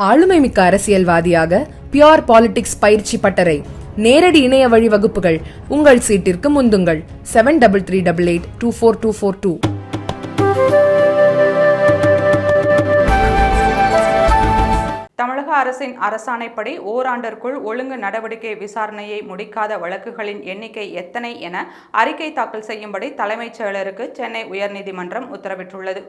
ஆளுமைமிக்க அரசியல்வாதியாக pure politics பயிற்சி பட்டறை. நேரடி இணைய வழி வகுப்புகள். உங்கள் சீட்டிற்கு முந்துங்கள். Seven double three double eight two four two four two தமிழக அரசின் அரசாணைப்படி ஓராண்டிற்குள் ஒழுங்கு நடவடிக்கை விசாரணையை முடிக்காத வழக்குகளின் எண்ணிக்கை எத்தனை என அறிக்கை தாக்கல் செய்யும்படி தலைமைச் செயலருக்கு சென்னை உயர்நீதிமன்றம் உத்தரவிட்டுள்ளது.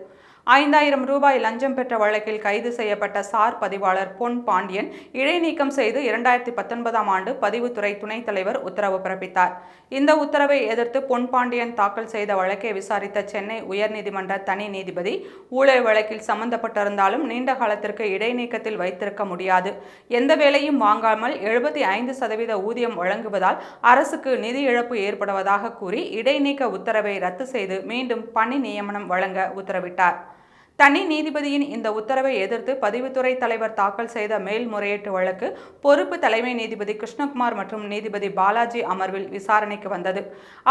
ஐந்தாயிரம் ரூபாய் லஞ்சம் பெற்ற வழக்கில் கைது செய்யப்பட்ட சார் பதிவாளர் பொன் பாண்டியன் இடைநீக்கம் செய்து இரண்டாயிரத்தி பத்தொன்பதாம் ஆண்டு பதிவுத்துறை துணைத் தலைவர் உத்தரவு பிறப்பித்தார். இந்த உத்தரவை எதிர்த்து பொன் பாண்டியன் தாக்கல் செய்த வழக்கை விசாரித்த சென்னை உயர்நீதிமன்ற தனி நீதிபதி ஊழல் வழக்கில் சம்பந்தப்பட்டிருந்தாலும் நீண்ட காலத்திற்கு இடைநீக்கத்தில் வைத்திருக்க முடியாது. எந்த வேலையும் வாங்காமல் எழுபத்தி ஐந்து சதவீத ஊதியம் வழங்குவதால் அரசுக்கு நிதி இழப்பு ஏற்படுவதாக கூறி இடைநீக்க உத்தரவை ரத்து செய்து மீண்டும் பணி நியமனம் வழங்க உத்தரவிட்டார். தனி நீதிபதியின் இந்த உத்தரவை எதிர்த்து பதிவுத்துறை தலைவர் தாக்கல் செய்த மேல்முறையீட்டு வழக்கு பொறுப்பு தலைமை நீதிபதி கிருஷ்ணகுமார் மற்றும் நீதிபதி பாலாஜி அமர்வில் விசாரணைக்கு வந்தது.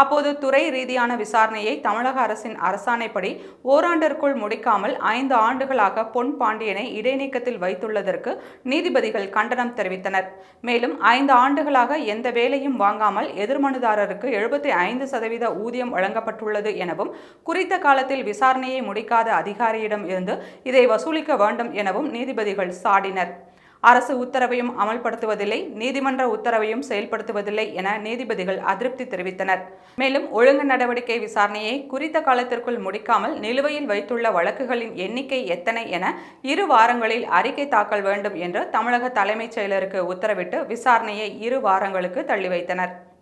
அப்போது துறை ரீதியான விசாரணையை தமிழக அரசின் அரசாணைப்படி ஓராண்டிற்குள் முடிக்காமல் ஐந்து ஆண்டுகளாக பொன் பாண்டியனை இடைநீக்கத்தில் வைத்துள்ளதற்கு நீதிபதிகள் கண்டனம் தெரிவித்தனர். மேலும் ஐந்து ஆண்டுகளாக எந்த வேலையும் வாங்காமல் எதிர்மனுதாரருக்கு எழுபத்தி ஐந்து சதவீத ஊதியம் வழங்கப்பட்டுள்ளது எனவும் குறித்த காலத்தில் விசாரணையை முடிக்காத அதிகாரியிடம் இருந்து இதை வசூலிக்க வேண்டும் எனவும் நீதிபதிகள் சாடினர். அரசு உத்தரவையும் அமல்படுத்துவதில்லை நீதிமன்ற உத்தரவையும் செயல்படுத்துவதில்லை என நீதிபதிகள் அதிருப்தி தெரிவித்தனர். மேலும் ஒழுங்கு நடவடிக்கை விசாரணையை குறித்த காலத்திற்குள் முடிக்காமல் நிலுவையில் வைத்துள்ள வழக்குகளின் எண்ணிக்கை எத்தனை என இரு வாரங்களில் அறிக்கை தாக்கல் வேண்டும் என்று தமிழக தலைமைச் செயலருக்கு உத்தரவிட்டு விசாரணையை இரு வாரங்களுக்கு தள்ளி வைத்தனர்.